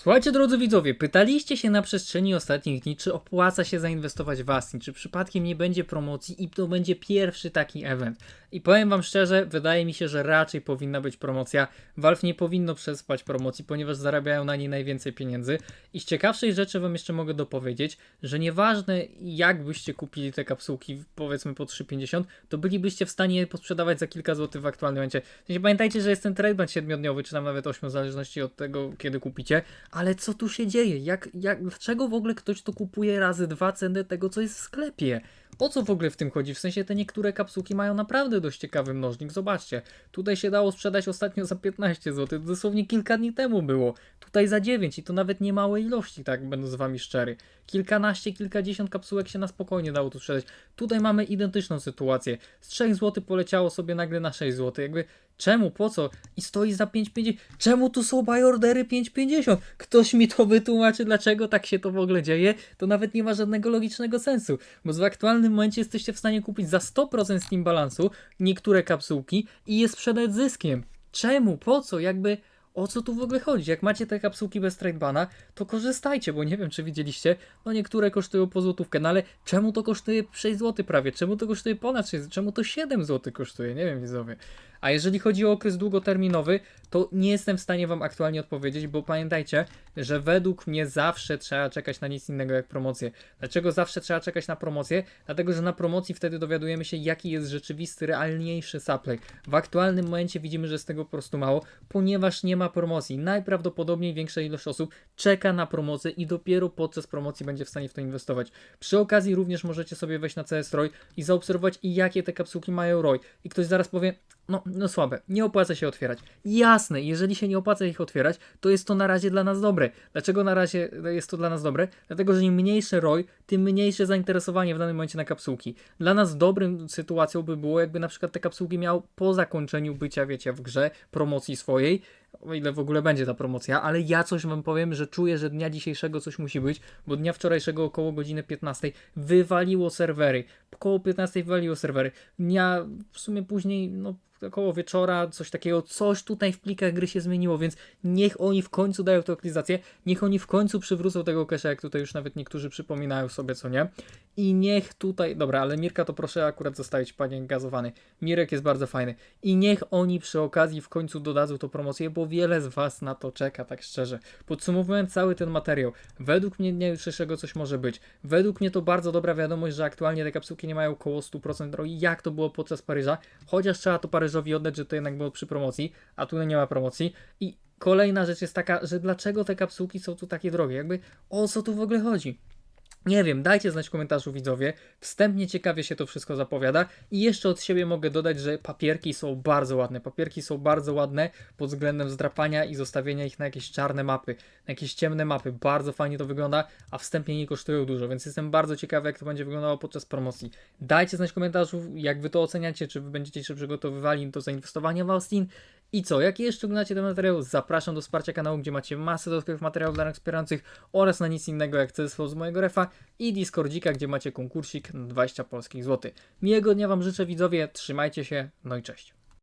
Słuchajcie, drodzy widzowie, pytaliście się na przestrzeni ostatnich dni, czy opłaca się zainwestować w Astin, czy przypadkiem nie będzie promocji i to będzie pierwszy taki event. I powiem wam szczerze, wydaje mi się, że raczej powinna być promocja. Valve nie powinno przespać promocji, ponieważ zarabiają na niej najwięcej pieniędzy. I z ciekawszej rzeczy wam jeszcze mogę dopowiedzieć, że nieważne jak byście kupili te kapsułki, powiedzmy po 3,50, to bylibyście w stanie je posprzedawać za kilka złotych w aktualnym momencie. Pamiętajcie, że jest ten trade ban 7-dniowy, czy tam nawet 8, w zależności od tego, kiedy kupicie. Ale co tu się dzieje? Jak, jak, dlaczego w ogóle ktoś to kupuje razy dwa cenę tego, co jest w sklepie? O co w ogóle w tym chodzi? W sensie te niektóre kapsułki mają naprawdę dość ciekawy mnożnik. Zobaczcie, tutaj się dało sprzedać ostatnio za 15 zł, dosłownie kilka dni temu było. Tutaj za 9 i to nawet nie małe ilości, tak będę z wami szczery. Kilkanaście, kilkadziesiąt kapsułek się na spokojnie dało tu sprzedać. Tutaj mamy identyczną sytuację. Z 3 zł poleciało sobie nagle na 6 zł. Jakby czemu, po co? I stoi za 5,50. Czemu tu są buy ordery 5,50? Ktoś mi to wytłumaczy, dlaczego tak się to w ogóle dzieje? To nawet nie ma żadnego logicznego sensu, bo w aktualnym momencie jesteście w stanie kupić za 100% Steam balansu niektóre kapsułki i je sprzedać zyskiem. Czemu? Po co? Jakby o co tu w ogóle chodzi? Jak macie te kapsułki bez tradebana, to korzystajcie, bo nie wiem, czy widzieliście, no niektóre kosztują po złotówkę, no ale czemu to kosztuje 6 zł prawie? Czemu to kosztuje ponad 6 Czemu to 7 zł kosztuje? Nie wiem, widzowie. A jeżeli chodzi o okres długoterminowy, to nie jestem w stanie Wam aktualnie odpowiedzieć, bo pamiętajcie, że według mnie zawsze trzeba czekać na nic innego jak promocję. Dlaczego zawsze trzeba czekać na promocję? Dlatego, że na promocji wtedy dowiadujemy się, jaki jest rzeczywisty, realniejszy supply. W aktualnym momencie widzimy, że jest tego po prostu mało, ponieważ nie ma promocji. Najprawdopodobniej większa ilość osób czeka na promocję i dopiero podczas promocji będzie w stanie w to inwestować. Przy okazji również możecie sobie wejść na CS ROI i zaobserwować, jakie te kapsułki mają ROI. I ktoś zaraz powie, no, no słabe, nie opłaca się otwierać. Jasne, jeżeli się nie opłaca ich otwierać, to jest to na razie dla nas dobre. Dlaczego na razie jest to dla nas dobre? Dlatego, że im mniejsze ROI, tym mniejsze zainteresowanie w danym momencie na kapsułki. Dla nas dobrym sytuacją by było, jakby na przykład te kapsułki miał po zakończeniu bycia, wiecie, w grze, promocji swojej, o ile w ogóle będzie ta promocja, ale ja coś wam powiem, że czuję, że dnia dzisiejszego coś musi być, bo dnia wczorajszego około godziny 15 wywaliło serwery. Około 15 wywaliło serwery. Dnia w sumie później, no około wieczora, coś takiego, coś tutaj w plikach gry się zmieniło, więc niech oni w końcu dają tę aktualizację, niech oni w końcu przywrócą tego cache'a, jak tutaj już nawet niektórzy przypominają sobie, co nie. I niech tutaj, dobra, ale Mirka to proszę akurat zostawić, panie gazowany. Mirek jest bardzo fajny. I niech oni przy okazji w końcu dodadzą tą promocję, bo wiele z was na to czeka, tak szczerze. Podsumowując cały ten materiał, według mnie dnia jutrzejszego coś może być. Według mnie to bardzo dobra wiadomość, że aktualnie te kapsułki nie mają około 100% drogi, jak to było podczas Paryża, chociaż trzeba to Paryżowi oddać, że to jednak było przy promocji, a tu nie ma promocji. I kolejna rzecz jest taka, że dlaczego te kapsułki są tu takie drogie? Jakby o co tu w ogóle chodzi? Nie wiem, dajcie znać w komentarzu widzowie. Wstępnie ciekawie się to wszystko zapowiada. I jeszcze od siebie mogę dodać, że papierki są bardzo ładne. Papierki są bardzo ładne pod względem zdrapania i zostawienia ich na jakieś czarne mapy, na jakieś ciemne mapy. Bardzo fajnie to wygląda, a wstępnie nie kosztują dużo, więc jestem bardzo ciekawy, jak to będzie wyglądało podczas promocji. Dajcie znać w komentarzu, jak wy to oceniacie, czy wy będziecie się przygotowywali do zainwestowania w Austin. I co, jak jeszcze oglądacie ten materiał, zapraszam do wsparcia kanału, gdzie macie masę dodatkowych materiałów dla wspierających oraz na nic innego jak CSV z mojego refa i Discordzika, gdzie macie konkursik na 20 polskich złotych. Miłego dnia Wam życzę widzowie, trzymajcie się, no i cześć.